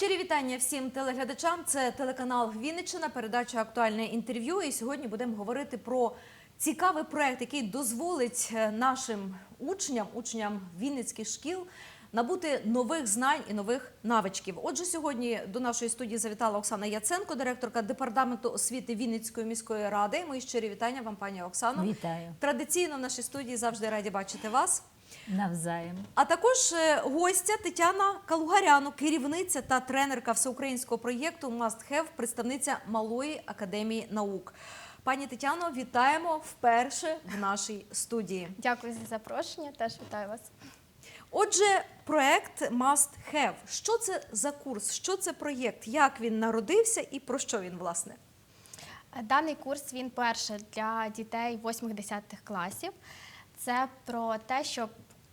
Щирі вітання всім телеглядачам. Це телеканал Вінниччина, передача актуальне інтерв'ю. І сьогодні будемо говорити про цікавий проект, який дозволить е, нашим учням, учням вінницьких шкіл. Набути нових знань і нових навичків. Отже, сьогодні до нашої студії завітала Оксана Яценко, директорка департаменту освіти Вінницької міської ради. Мої щирі вітання вам, пані Оксано. Вітаю Традиційно в нашій студії завжди раді бачити вас. Навзаєм. А також е, гостя Тетяна Калугаряну, керівниця та тренерка всеукраїнського проєкту Must Have, представниця Малої академії наук. Пані Тетяно, вітаємо вперше в нашій студії. Дякую за запрошення. Теж вітаю вас. Отже, проект Must Have. Що це за курс? Що це проєкт? Як він народився і про що він власне? Даний курс він перше для дітей 8-10 класів. Це про те, щоб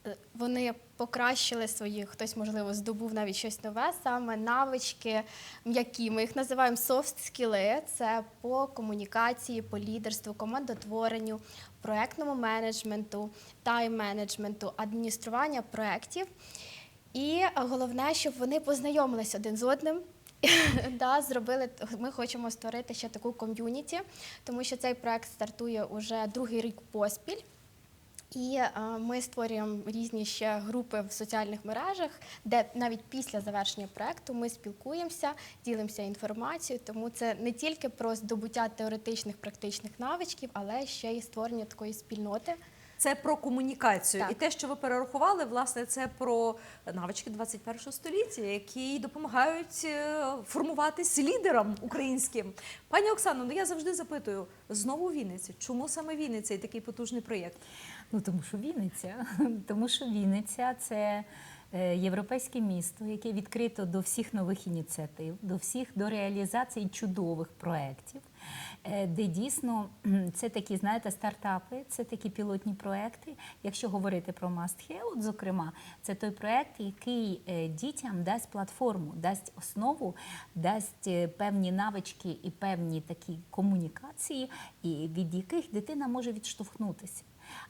е, вони покращили свої, хтось, можливо, здобув навіть щось нове, саме навички м'які. Ми їх називаємо soft скіли. Це по комунікації, по лідерству, командотворенню, проектному менеджменту, тайм-менеджменту, адміністрування проєктів. І головне, щоб вони познайомились один з одним. да, зробили, ми хочемо створити ще таку ком'юніті, тому що цей проект стартує уже другий рік поспіль. І е, ми створюємо різні ще групи в соціальних мережах, де навіть після завершення проекту ми спілкуємося, ділимося інформацією. Тому це не тільки про здобуття теоретичних практичних навичків, але ще й створення такої спільноти. Це про комунікацію. Так. І те, що ви перерахували, власне, це про навички 21 століття, які допомагають е, формуватись лідерам українським. Пані Оксано, ну я завжди запитую: знову Вінниця. Чому саме Вінниця і такий потужний проєкт? Ну тому що Вінниця, тому що Вінниця це е, європейське місто, яке відкрито до всіх нових ініціатив, до всіх до реалізації чудових проєктів, е, де дійсно це такі, знаєте, стартапи, це такі пілотні проекти. Якщо говорити про Must от, зокрема, це той проект, який е, дітям дасть платформу, дасть основу, дасть певні навички і певні такі комунікації, від яких дитина може відштовхнутися.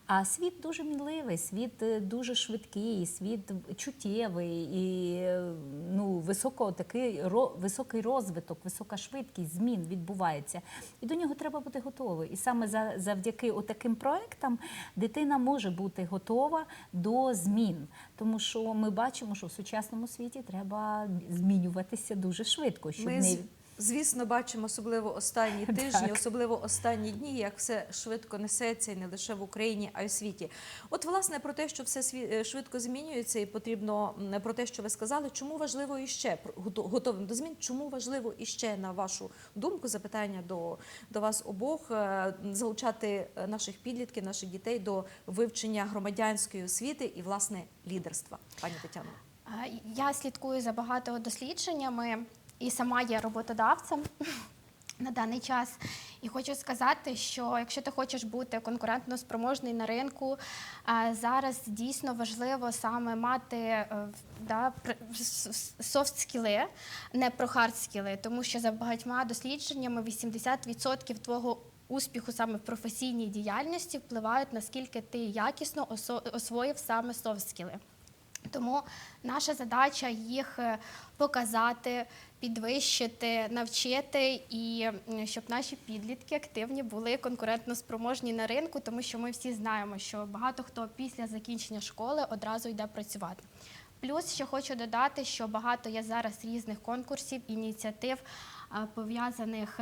А світ дуже мінливий, світ е, дуже швидкий, світ чуттєвий і е, ну, високо, такий, ро- високий розвиток, висока швидкість змін відбувається. І до нього треба бути готовий. І саме за, завдяки таким проектам дитина може бути готова до змін. Тому що ми бачимо, що в сучасному світі треба змінюватися дуже швидко. Щоб Ми, не... звісно, бачимо особливо останні тижні, Так. особливо останні дні, як все швидко несеться і не лише в Україні, а й у світі. От, власне, про те, що все сві- е, швидко змінюється, і потрібно про те, що ви сказали, чому важливо іще готовим до змін, чому важливо іще, на вашу думку, запитання до, до вас обох, е, залучати е, наших підлітків, наших дітей до вивчення громадянської освіти і, власне, лідерства. Пані Тетяно. Я слідкую за багато дослідженнями і сама є роботодавцем на даний час. І хочу сказати, що якщо ти хочеш бути конкурентно спроможний на ринку, зараз дійсно важливо саме мати е, да, софт скіли, не про хард скіли, тому що за багатьма дослідженнями 80% твого успіху саме в професійній діяльності впливають наскільки ти якісно освоїв саме софт скіли. Тому наша задача їх е, показати, підвищити, навчити і щоб наші підлітки активні були конкурентно спроможні на ринку, тому що ми всі знаємо, що багато хто після закінчення школи одразу йде працювати. Плюс ще хочу додати, що багато є зараз різних конкурсів, ініціатив пов'язаних.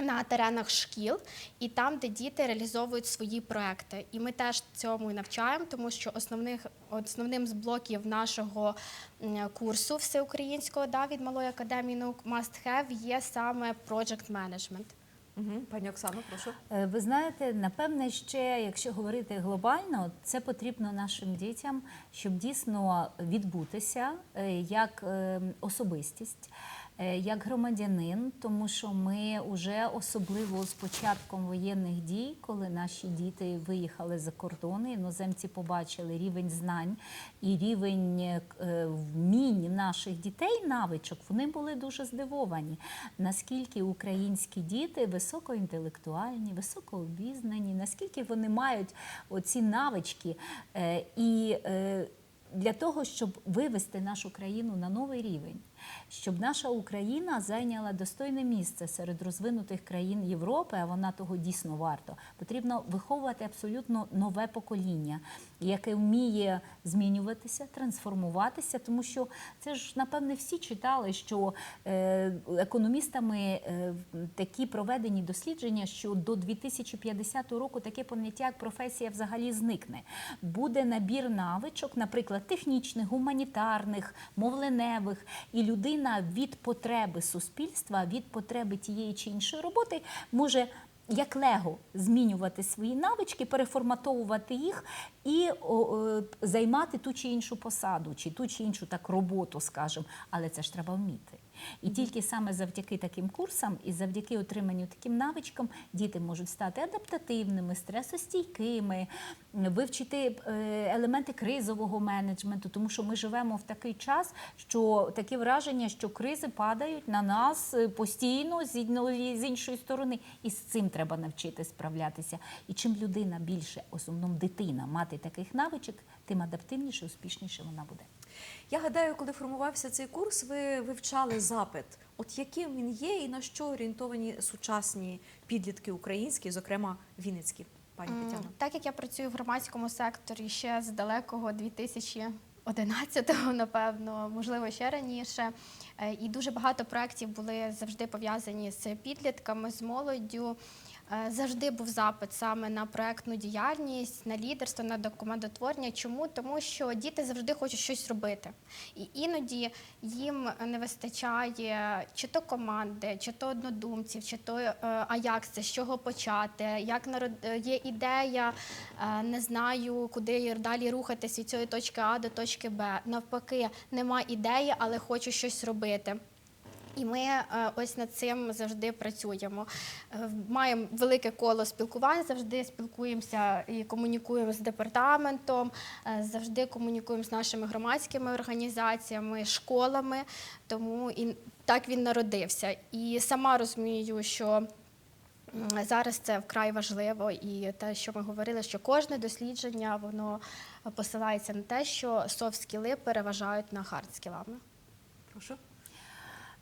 На теренах шкіл і там, де діти реалізовують свої проекти. І ми теж цьому і навчаємо, тому що основних, основним з блоків нашого курсу всеукраїнського да, від Малої академії наук Must Have є саме Project Management. Угу. Пані Оксано, прошу. Е, Ви знаєте, напевне, ще якщо говорити глобально, це потрібно нашим дітям, щоб дійсно відбутися е, як е, особистість, як громадянин, тому що ми вже особливо з початком воєнних дій, коли наші діти виїхали за кордони, іноземці побачили рівень знань і рівень е, вмінь наших дітей, навичок, вони були дуже здивовані, наскільки українські діти високоінтелектуальні, високообізнані, наскільки вони мають оці навички е, і. Для того, щоб вивести нашу країну на новий рівень. щоб наша Україна зайняла достойне місце серед розвинутих країн Європи, а вона того дійсно варто. Потрібно виховувати абсолютно нове покоління, яке вміє змінюватися, трансформуватися, тому що це ж напевне всі читали, що е, економістами е, такі проведені дослідження, що до 2050 року таке поняття як професія взагалі зникне. Буде набір навичок, наприклад, технічних, гуманітарних, мовленевих, і людина від потреби суспільства, від потреби тієї чи іншої роботи може. Як лего змінювати свої навички, переформатовувати їх і о, о, займати ту чи іншу посаду, чи ту чи іншу так роботу, скажімо. Але це ж треба вміти. І тільки саме завдяки таким курсам і завдяки отриманню таким навичкам діти можуть стати адаптативними, стресостійкими, вивчити е, елементи кризового менеджменту, тому що ми живемо в такий час, що таке враження, що кризи падають на нас е, постійно з іншої сторони, і з цим треба навчити справлятися. І чим людина більше, основному дитина, мати таких навичок, тим адаптивніше, успішніше вона буде. Я гадаю, коли формувався цей курс, ви вивчали запит, от яким він є і на що орієнтовані сучасні підлітки українські, зокрема Вінницькі, пані М, Тетяно. Так як я працюю в громадському секторі ще з далекого 2011-го, напевно, можливо, ще раніше. е, І дуже багато проєктів були завжди пов'язані з підлітками, з молоддю. Е, Завжди був запит саме на проектну діяльність, на лідерство, на документотворення. Чому? Тому що діти завжди хочуть щось робити. І іноді їм не вистачає чи то команди, чи то однодумців, чи то е, а як це, з чого почати, як народ е, є ідея, не знаю, куди далі рухатись від цієї точки А до точки Б. Навпаки, нема ідеї, але хочу щось робити. І ми е, ось над цим завжди працюємо. Е, Маємо велике коло спілкувань, завжди спілкуємося і комунікуємо з департаментом, е, завжди комунікуємо з нашими громадськими організаціями, школами. Тому і так він народився. І сама розумію, що зараз це вкрай важливо, і те, що ми говорили, що кожне дослідження воно посилається на те, що софт-скіли переважають на хард-скілами. Прошу.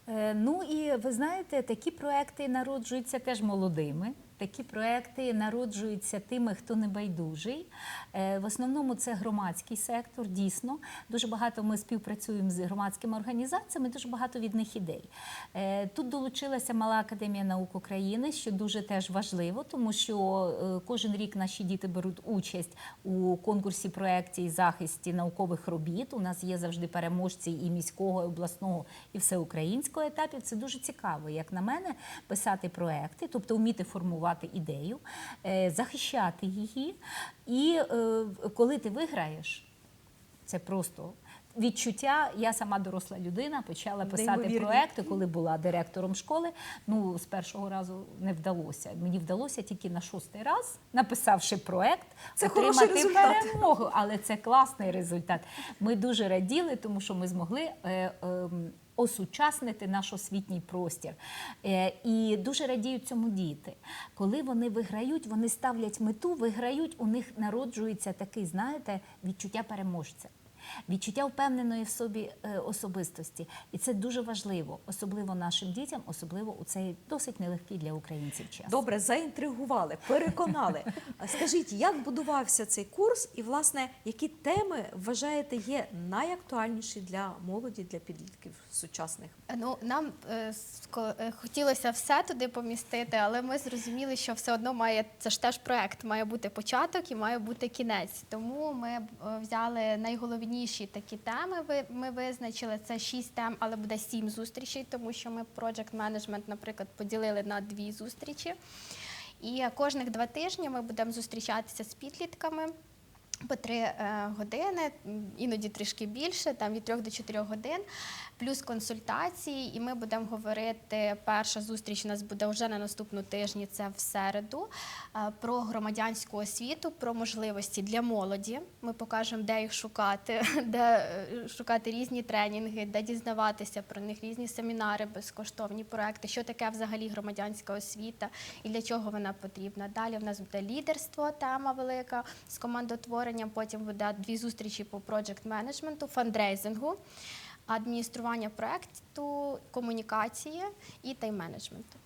Е, Ну і ви знаєте, такі проекти народжуються теж молодими. Такі проекти народжуються тими, хто не байдужий. Е, В основному це громадський сектор, дійсно. Дуже багато ми співпрацюємо з громадськими організаціями, дуже багато від них ідей. Е, Тут долучилася Мала академія наук України, що дуже теж важливо, тому що е, кожен рік наші діти беруть участь у конкурсі проєктів і захисті наукових робіт. У нас є завжди переможці і міського, і обласного, і всеукраїнського етапів. Це дуже цікаво, як на мене, писати проекти, тобто вміти формувати ідею, е, захищати її. І е, коли ти виграєш, це просто. Відчуття, я сама доросла людина, почала писати проекти, коли була директором школи. Ну, з першого разу не вдалося. Мені вдалося тільки на шостий раз, написавши проект, Це отримати результат. перемогу. Але це класний результат. Ми дуже раділи, тому що ми змогли. Е, ем, Осучаснити наш освітній простір. Е, і дуже радіють цьому діти. Коли вони виграють, вони ставлять мету, виграють, у них народжується такий, знаєте, відчуття переможця. Відчуття впевненої в собі е, особистості, і це дуже важливо, особливо нашим дітям, особливо у цей досить нелегкий для українців час. Добре, заінтригували, переконали. Скажіть, як будувався цей курс, і власне які теми вважаєте є найактуальніші для молоді, для підлітків сучасних? Ну, нам е, е, хотілося все туди помістити, але ми зрозуміли, що все одно має це ж теж проект, має бути початок і має бути кінець. Тому ми е, взяли найголовніші такі теми. Ми визначили це шість тем, але буде сім зустрічей, тому що ми project management, наприклад, поділили на дві зустрічі. І кожних два тижні ми будемо зустрічатися з підлітками. По три е, години, іноді трішки більше, там від трьох до чотирьох годин, плюс консультації. І ми будемо говорити. Перша зустріч у нас буде вже на наступну тижні, це в середу, е, про громадянську освіту, про можливості для молоді. Ми покажемо, де їх шукати, де е, шукати різні тренінги, де дізнаватися про них, різні семінари, безкоштовні проекти, що таке взагалі громадянська освіта і для чого вона потрібна. Далі в нас буде лідерство, тема велика з командотворенням. Потім буде дві зустрічі по проджект менеджменту, фандрейзингу. адміністрування проекту, комунікації і тайм-менеджменту.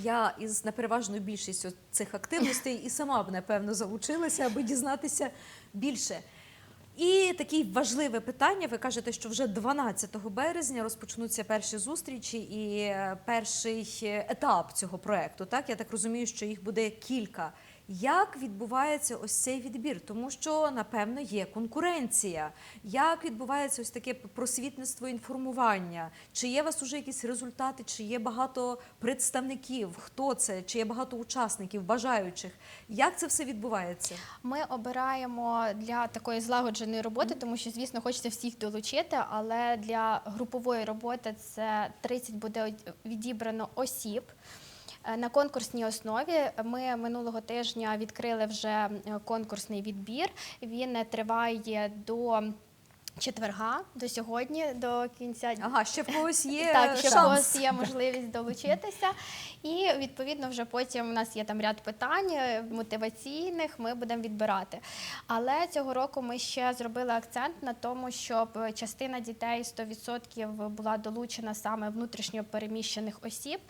Я із непереважною більшістю цих активностей і сама б напевно залучилася, аби дізнатися більше. І таке важливе питання. Ви кажете, що вже 12 березня розпочнуться перші зустрічі і е, перший етап цього проекту. Так я так розумію, що їх буде кілька. Як відбувається ось цей відбір? Тому що напевно є конкуренція. Як відбувається ось таке просвітництво інформування? Чи є у вас уже якісь результати? Чи є багато представників? Хто це? Чи є багато учасників, бажаючих? Як це все відбувається? Ми обираємо для такої злагодженої роботи, тому що, звісно, хочеться всіх долучити, але для групової роботи це 30 буде відібрано осіб. Е, На конкурсній основі ми минулого тижня відкрили вже е, конкурсний відбір. Він е, триває до четверга, до сьогодні, до кінця Ага, ще в когось є так, ще в шанс. когось є можливість долучитися. І відповідно вже потім у нас є там ряд питань е, мотиваційних, ми будемо відбирати. Але цього року ми ще зробили акцент на тому, щоб частина дітей 100% була долучена саме внутрішньо переміщених осіб,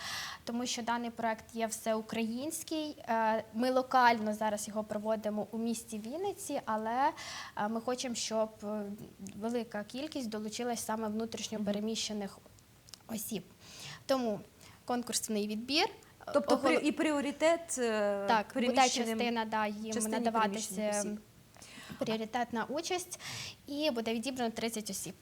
тому що даний проект є всеукраїнський. Е, Ми локально зараз його проводимо у місті Вінниці, але е, ми хочемо, щоб велика кількість долучилась саме внутрішньо переміщених осіб. Тому конкурсний відбір. Тобто огол- і пріоритет е, так, буде частина да, їм надаватися пріоритетна участь, і буде відібрано 30 осіб.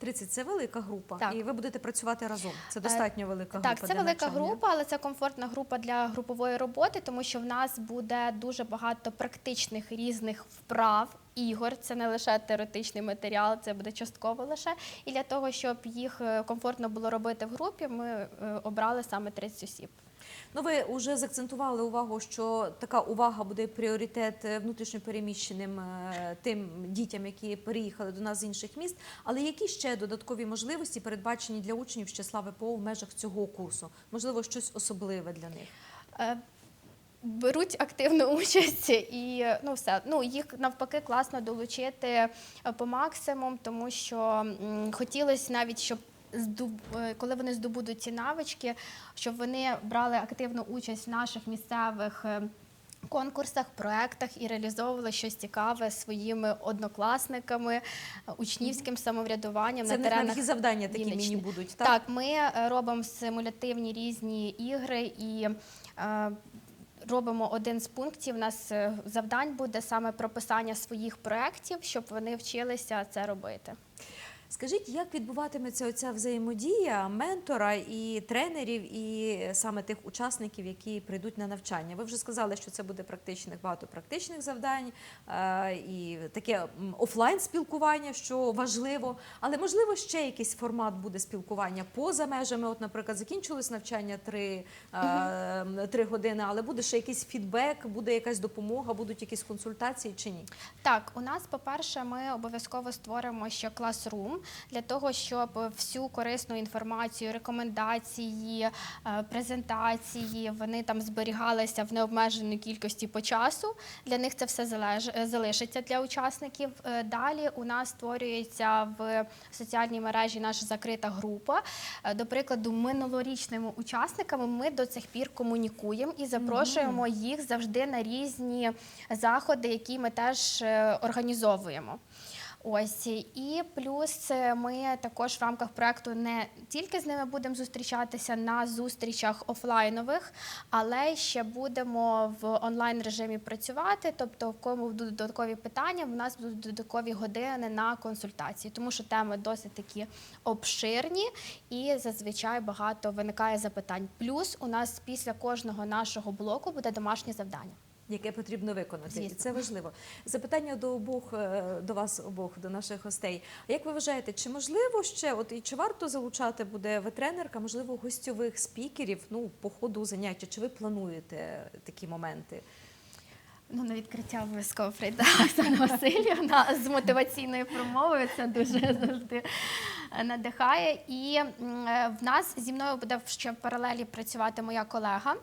30 – це велика група, Так. і ви будете працювати разом. Це достатньо велика група. Так, це для велика навчання. група, але це комфортна група для групової роботи, тому що в нас буде дуже багато практичних різних вправ. Ігор, це не лише теоретичний матеріал, це буде частково лише. І для того, щоб їх е, комфортно було робити в групі, ми е, обрали саме 30 осіб. Ну, ви вже закцентували увагу, що така увага буде пріоритет е, внутрішньопереміщеним е, тим дітям, які переїхали до нас з інших міст. Але які ще додаткові можливості передбачені для учнів з числа ВПО в межах цього курсу? Можливо, щось особливе для них? Е, Беруть активну участь і ну все. Ну їх навпаки класно долучити по максимум, тому що хотілося навіть, щоб коли вони здобудуть ці навички, щоб вони брали активну участь в наших місцевих. е, Конкурсах, проектах і реалізовували щось цікаве своїми однокласниками, е, учнівським самоврядуванням Це на теренах навіть і завдання такі міні будуть. Так? Так, ми е, робимо симулятивні різні ігри і е, робимо один з пунктів. У нас е, завдань буде саме прописання своїх проєктів, щоб вони вчилися це робити. Скажіть, як відбуватиметься оця взаємодія ментора і тренерів, і саме тих учасників, які прийдуть на навчання? Ви вже сказали, що це буде практичних багато практичних завдань е, і таке офлайн спілкування, що важливо. Але можливо ще якийсь формат буде спілкування поза межами. От, наприклад, закінчилось навчання три, е, три години, але буде ще якийсь фідбек, буде якась допомога, будуть якісь консультації чи ні? Так, у нас, по-перше, ми обов'язково створимо ще класрум для того, щоб всю корисну інформацію, рекомендації, е, презентації вони там зберігалися в необмеженій кількості по часу. Для них це все е, залишиться для учасників. Е, Далі у нас створюється в соціальній мережі наша закрита група. До прикладу, минулорічними учасниками ми до цих пір комунікуємо і запрошуємо їх завжди на різні заходи, які ми теж організовуємо. Ось і плюс е, ми також в рамках проекту не тільки з ними будемо зустрічатися на зустрічах офлайнових, але ще будемо в онлайн режимі працювати. Тобто, в кому будуть додаткові питання, в нас будуть додаткові години на консультації, тому що теми досить такі обширні і зазвичай багато виникає запитань. Плюс у нас після кожного нашого блоку буде домашнє завдання. Яке потрібно виконати. І це важливо. Запитання до обох е, до вас обох, до наших гостей. А як ви вважаєте, чи можливо ще, от і чи варто залучати буде ви тренерка, можливо, гостьових спікерів ну по ходу заняття? Чи ви плануєте такі моменти? Ну, на відкриття обов'язково прийде Оксана Васильівна з мотиваційною промовою. Це дуже завжди надихає. І е, в нас зі мною буде ще в паралелі працювати моя колега.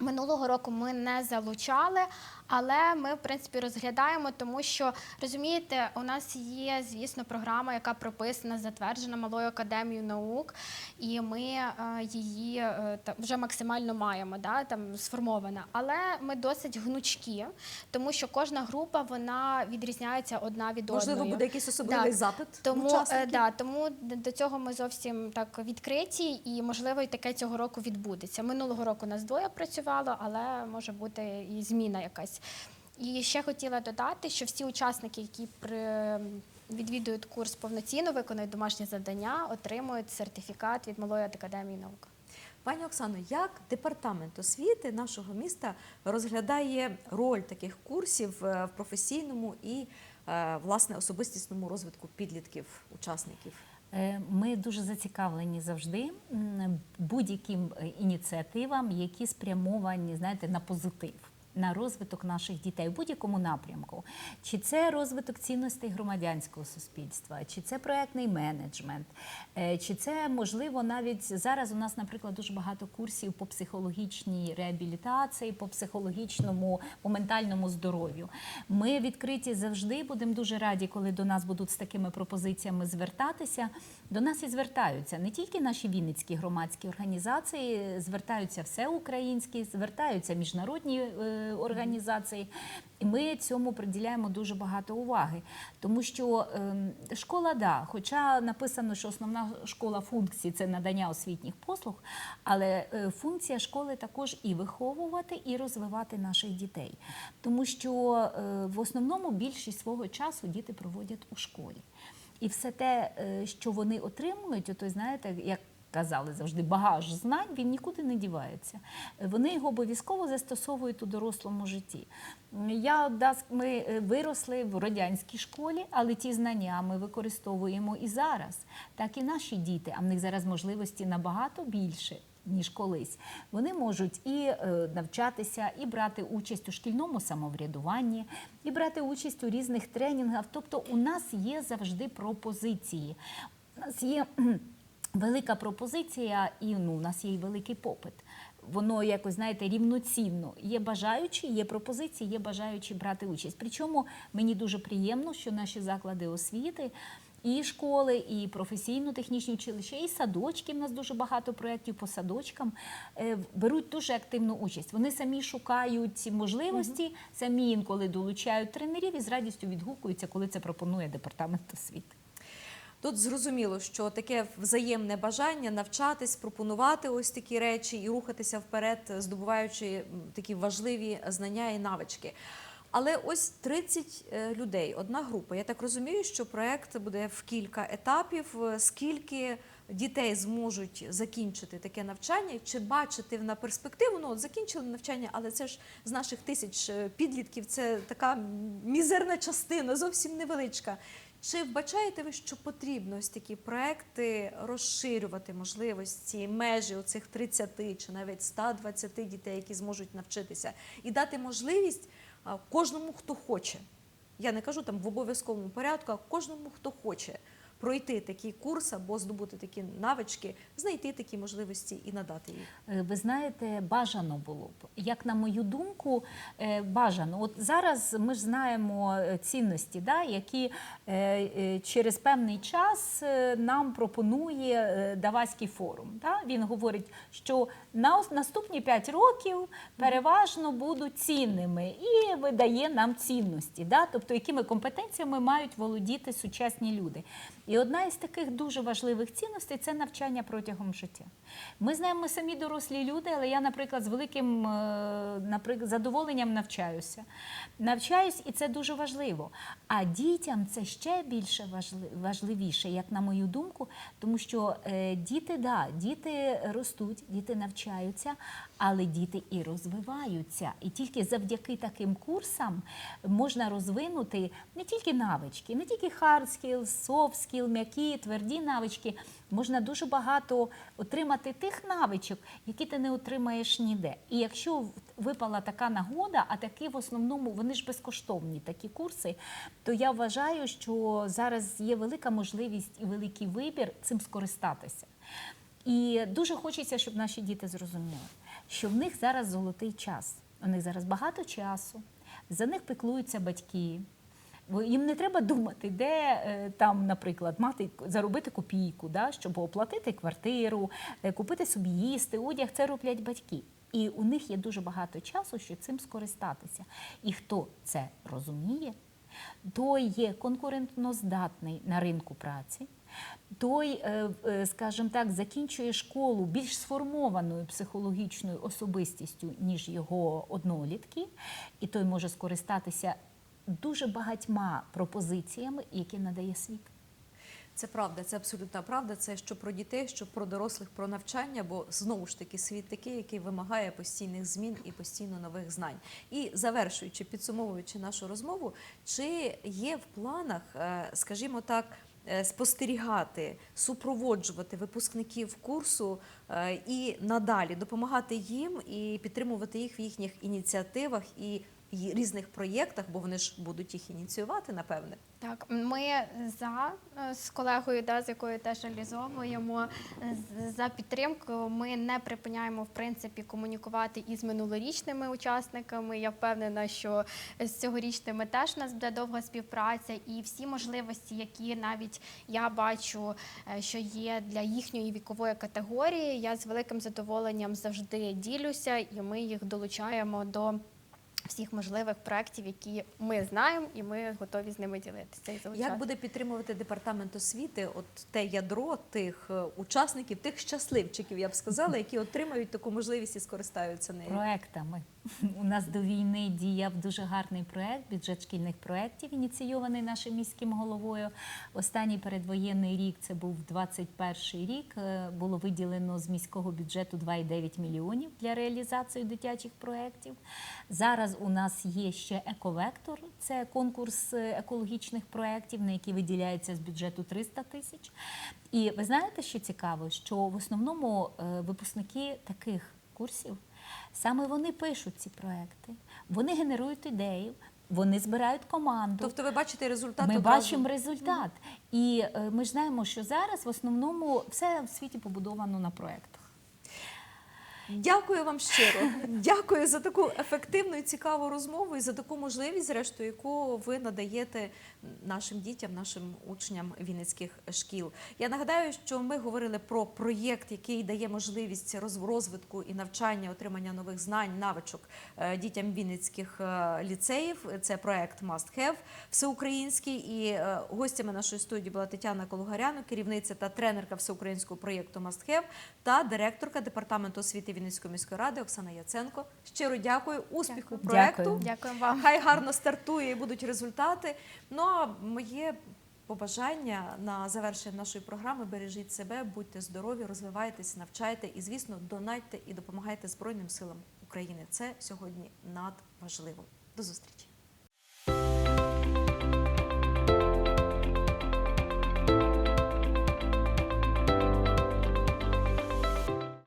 Минулого року ми не залучали, Але ми, в принципі, розглядаємо, тому що розумієте, у нас є, звісно, програма, яка прописана, затверджена малою академією наук, і ми е, її е, вже максимально маємо, да, там сформована. Але ми досить гнучкі, тому що кожна група вона відрізняється одна від Можливо, буде якийсь особливий Так. запит Тому, е, да, тому до цього ми зовсім так відкриті, і можливо і таке цього року відбудеться. Минулого року нас двоє працювало, але може бути і зміна якась. І ще хотіла додати, що всі учасники, які при відвідують курс повноцінно, виконують домашні завдання, отримують сертифікат від малої академії наук. Пані Оксано, як департамент освіти нашого міста розглядає роль таких курсів е, в професійному і е, власне особистісному розвитку підлітків, учасників? Е, Ми дуже зацікавлені завжди будь-яким ініціативам, які спрямовані, знаєте, на позитив. На розвиток наших дітей в будь-якому напрямку, чи це розвиток цінностей громадянського суспільства, чи це проектний менеджмент, е, чи це можливо навіть зараз у нас, наприклад, дуже багато курсів по психологічній реабілітації, по психологічному, по ментальному здоров'ю. Ми відкриті завжди будемо дуже раді, коли до нас будуть з такими пропозиціями звертатися. До нас і звертаються не тільки наші вінницькі громадські організації, звертаються всеукраїнські, звертаються міжнародні е, організації. І ми цьому приділяємо дуже багато уваги, тому що ем, школа, да, хоча написано, що основна школа функції це надання освітніх послуг, але е, функція школи також і виховувати, і розвивати наших дітей. Тому що е, в основному більшість свого часу діти проводять у школі. І все те, що вони отримують, ото знаєте, як казали завжди, багаж знань, він нікуди не дівається. Вони його обов'язково застосовують у дорослому житті. Я ми е, виросли в радянській школі, але ті знання ми використовуємо і зараз. Так і наші діти, а в них зараз можливості набагато більше. Ніж колись вони можуть і е, навчатися, і брати участь у шкільному самоврядуванні, і брати участь у різних тренінгах. Тобто, у нас є завжди пропозиції. У нас є велика пропозиція, і ну, у нас є і великий попит. Воно якось, знаєте, рівноцінно. Є бажаючі, є пропозиції, є бажаючі брати участь. Причому мені дуже приємно, що наші заклади освіти. І школи, і професійно-технічні училища, і садочки. У нас дуже багато проєктів по садочкам е, беруть дуже активну участь. Вони самі шукають можливості, самі інколи долучають тренерів і з радістю відгукуються, коли це пропонує департамент освіти. Тут зрозуміло, що таке взаємне бажання навчатись, пропонувати ось такі речі і рухатися вперед, здобуваючи такі важливі знання і навички. Але ось 30 е, людей, одна група. Я так розумію, що проект буде в кілька етапів. Е, Скільки дітей зможуть закінчити таке навчання? Чи бачите на перспективу? Ну, от закінчили навчання, але це ж з наших тисяч е, підлітків це така мізерна частина, зовсім невеличка. Чи вбачаєте ви, що потрібно ось такі проекти розширювати можливості, межі оцих 30 чи навіть 120 дітей, які зможуть навчитися, і дати можливість кожному, хто хоче. Я не кажу там в обов'язковому порядку, а кожному, хто хоче пройти такий курс або здобути такі навички, знайти такі можливості і надати їх. Е, Ви знаєте, бажано було б. Як на мою думку, е, бажано. От зараз ми ж знаємо е, цінності, да, які через певний час нам пропонує Даваський форум. Да? Він говорить, що на наступні 5 років переважно будуть цінними і видає нам цінності, да? тобто якими компетенціями мають володіти сучасні люди. І одна із таких дуже важливих цінностей це навчання протягом життя. Ми знаємо, самі дорослі люди, але я, наприклад, з великим е, наприклад, задоволенням навчаюся. Навчаюсь, і це дуже важливо. А дітям це ще більше важливіше, як на мою думку, тому що е, діти, да, діти ростуть, діти навчаються, але діти і розвиваються. І тільки завдяки таким курсам можна розвинути не тільки навички, не тільки hard skills, soft skill, м'які, тверді навички. Можна дуже багато отримати тих навичок, які ти не отримаєш ніде. І якщо випала така нагода, а такі в основному вони ж безкоштовні такі курси, то я вважаю, що зараз є велика можливість і великий вибір цим скористатися. І дуже хочеться, щоб наші діти зрозуміли, що в них зараз золотий час. У них зараз багато часу. За них піклуються батьки. Бо їм не треба думати, де е, там, наприклад, мати заробити копійку, да, щоб оплатити квартиру, е, купити собі їсти, одяг. Це роблять батьки. І у них є дуже багато часу, щоб цим скористатися. І хто це розуміє, той є конкурентноздатний на ринку праці, той, е, скажімо так, закінчує школу більш сформованою психологічною особистістю, ніж його однолітки, і той може скористатися дуже багатьма пропозиціями, які надає світ. Це правда, це абсолютна правда. Це що про дітей, що про дорослих, про навчання, бо знову ж таки світ такий, який вимагає постійних змін і постійно нових знань. І завершуючи, підсумовуючи нашу розмову, чи є в планах, е, скажімо так, е, спостерігати, супроводжувати випускників курсу е, і надалі допомагати їм і підтримувати їх в їхніх ініціативах і різних проєктах, бо вони ж будуть їх ініціювати, напевне. Так, ми за е, з колегою, да, з якою теж реалізовуємо за підтримку. Ми не припиняємо в принципі комунікувати із минулорічними учасниками. Я впевнена, що з цьогорічними теж у нас буде довга співпраця, і всі можливості, які навіть я бачу, е, що є для їхньої вікової категорії, я з великим задоволенням завжди ділюся, і ми їх долучаємо до. Всіх можливих проєктів, які ми знаємо, і ми готові з ними ділитися і залучати. Як буде підтримувати департамент освіти, от те ядро тих е, учасників, тих щасливчиків, я б сказала, які отримають таку можливість і скористаються нею? проектами. У нас до війни діяв дуже гарний проект, бюджет шкільних проєктів, ініційований нашим міським головою. Останній передвоєнний рік це був 21 рік. е, Було виділено з міського бюджету 2,9 мільйонів для реалізації дитячих проєктів. Зараз у нас є ще ековектор, це конкурс е, екологічних проєктів, на які виділяється з бюджету 300 тисяч. І ви знаєте, що цікаво, що в основному е, випускники таких курсів саме вони пишуть ці проекти, вони генерують ідею, вони збирають команду. Тобто ви бачите результат Ми одразу? бачимо результат. І е, ми ж знаємо, що зараз в основному все в світі побудовано на проектах. Дякую вам щиро. Дякую за таку ефективну і цікаву розмову і за таку можливість, зрештою, яку ви надаєте нашим дітям, нашим учням вінницьких шкіл. Я нагадаю, що ми говорили про проєкт, який дає можливість розвитку і навчання, отримання нових знань, навичок е, дітям вінницьких е, ліцеїв. Це проєкт Must Have всеукраїнський. І е, гостями нашої студії була Тетяна Кологаряну, керівниця та тренерка всеукраїнського проєкту Must Have та директорка департаменту освіти Вінницької міської ради Оксана Яценко. Щиро дякую, успіху Дякую. проєкту. Дякую. Дякую вам. Хай гарно стартує і будуть результати. Ну а моє побажання на завершення нашої програми: бережіть себе, будьте здорові, розвивайтесь, навчайте і, звісно, донатьте і допомагайте Збройним силам України. Це сьогодні надважливо. До зустрічі.